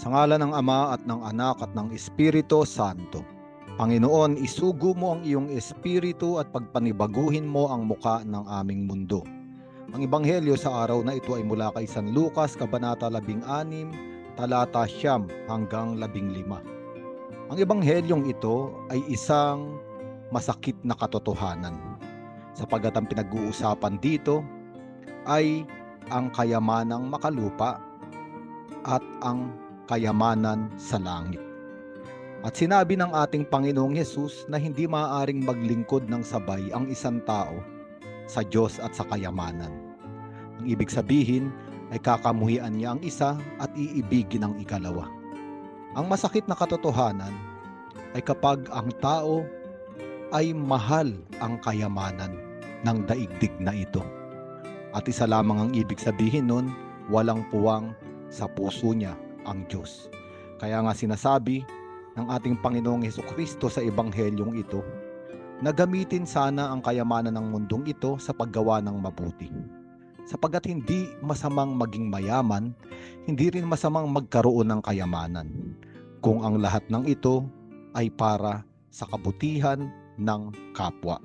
Sa ngala ng Ama at ng Anak at ng Espiritu Santo. Panginoon, isugo mo ang iyong espiritu at pagpanibaguhin mo ang muka ng aming mundo. Ang ebanghelyo sa araw na ito ay mula kay San Lucas, Kabanata 16, talata 9 hanggang 15. Ang ebanghelyong ito ay isang masakit na katotohanan. Sapagat ang pinag-uusapan dito ay ang kayamanang makalupa at ang kayamanan sa langit. At sinabi ng ating Panginoong Hesus na hindi maaaring maglingkod ng sabay ang isang tao sa Diyos at sa kayamanan. Ang ibig sabihin ay kakamuhian niya ang isa at iibigin ang ikalawa. Ang masakit na katotohanan ay kapag ang tao ay mahal ang kayamanan ng daigdig na ito. At isa lamang ang ibig sabihin nun, walang puwang sa puso niya ang Diyos. Kaya nga sinasabi ng ating Panginoong Heso Kristo sa Ebanghelyong ito, na gamitin sana ang kayamanan ng mundong ito sa paggawa ng mabuti. Sapagat hindi masamang maging mayaman, hindi rin masamang magkaroon ng kayamanan. Kung ang lahat ng ito ay para sa kabutihan ng kapwa.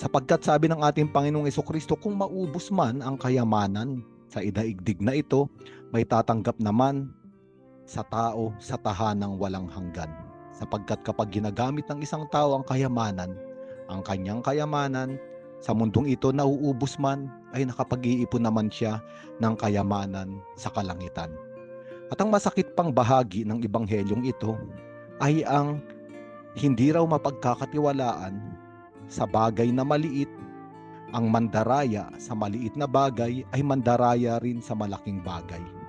Sapagkat sabi ng ating Panginoong Kristo, kung maubos man ang kayamanan sa idaigdig na ito, may tatanggap naman sa tao sa tahanang walang hanggan. Sapagkat kapag ginagamit ng isang tao ang kayamanan, ang kanyang kayamanan, sa mundong ito nauubos man ay nakapag-iipon naman siya ng kayamanan sa kalangitan. At ang masakit pang bahagi ng ibanghelyong ito ay ang hindi raw mapagkakatiwalaan sa bagay na maliit, ang mandaraya sa maliit na bagay ay mandaraya rin sa malaking bagay.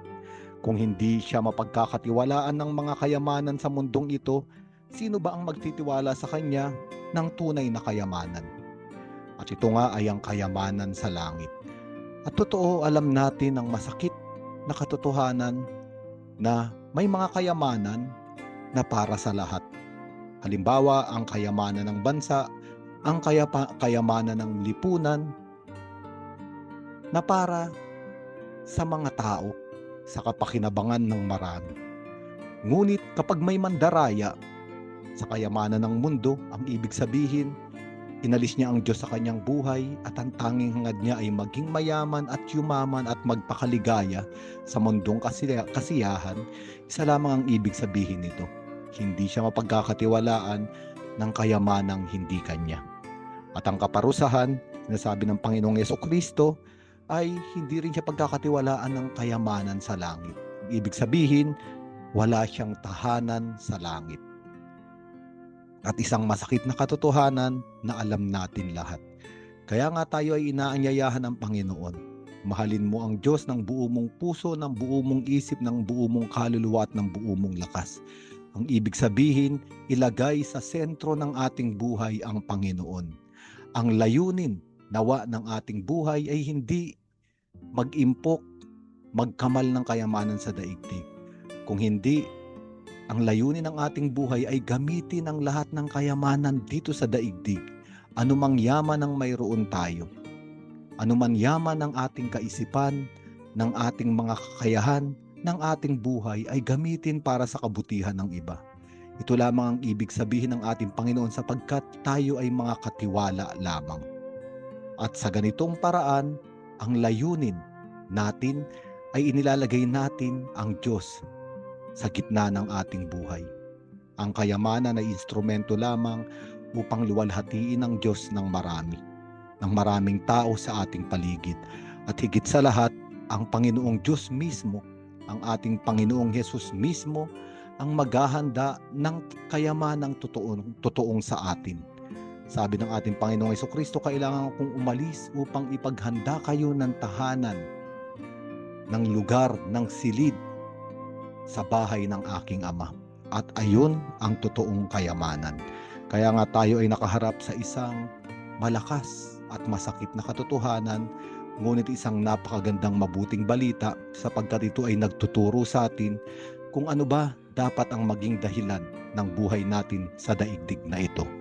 Kung hindi siya mapagkakatiwalaan ng mga kayamanan sa mundong ito, sino ba ang magtitiwala sa kanya ng tunay na kayamanan? At ito nga ay ang kayamanan sa langit. At totoo alam natin ang masakit na katotohanan na may mga kayamanan na para sa lahat. Halimbawa, ang kayamanan ng bansa, ang kayapa, kayamanan ng lipunan na para sa mga tao sa kapakinabangan ng marami. Ngunit kapag may mandaraya sa kayamanan ng mundo, ang ibig sabihin, inalis niya ang Diyos sa kanyang buhay at ang tanging hangad niya ay maging mayaman at yumaman at magpakaligaya sa mundong kasiya, kasiyahan, isa lamang ang ibig sabihin nito. Hindi siya mapagkakatiwalaan ng kayamanang hindi kanya. At ang kaparusahan, sinasabi ng Panginoong Yeso Kristo, ay hindi rin siya pagkakatiwalaan ng kayamanan sa langit. Ibig sabihin, wala siyang tahanan sa langit. At isang masakit na katotohanan na alam natin lahat. Kaya nga tayo ay inaanyayahan ng Panginoon. Mahalin mo ang Diyos ng buo mong puso, ng buo mong isip, ng buo mong kaluluwa at ng buo mong lakas. Ang ibig sabihin, ilagay sa sentro ng ating buhay ang Panginoon. Ang layunin nawa ng ating buhay ay hindi mag-impok, magkamal ng kayamanan sa daigdig. Kung hindi, ang layunin ng ating buhay ay gamitin ang lahat ng kayamanan dito sa daigdig. Anumang yaman ang mayroon tayo. Anuman yaman ng ating kaisipan, ng ating mga kakayahan, ng ating buhay ay gamitin para sa kabutihan ng iba. Ito lamang ang ibig sabihin ng ating Panginoon sapagkat tayo ay mga katiwala lamang. At sa ganitong paraan, ang layunin natin ay inilalagay natin ang Diyos sa gitna ng ating buhay. Ang kayamanan ay instrumento lamang upang luwalhatiin ang Diyos ng marami, ng maraming tao sa ating paligid. At higit sa lahat, ang Panginoong Diyos mismo, ang ating Panginoong Hesus mismo, ang maghahanda ng kayamanang totoong, totoong sa atin sabi ng ating Panginoong Yeso Kristo, kailangan kong umalis upang ipaghanda kayo ng tahanan, ng lugar, ng silid sa bahay ng aking Ama. At ayon ang totoong kayamanan. Kaya nga tayo ay nakaharap sa isang malakas at masakit na katotohanan, ngunit isang napakagandang mabuting balita sapagkat ito ay nagtuturo sa atin kung ano ba dapat ang maging dahilan ng buhay natin sa daigdig na ito.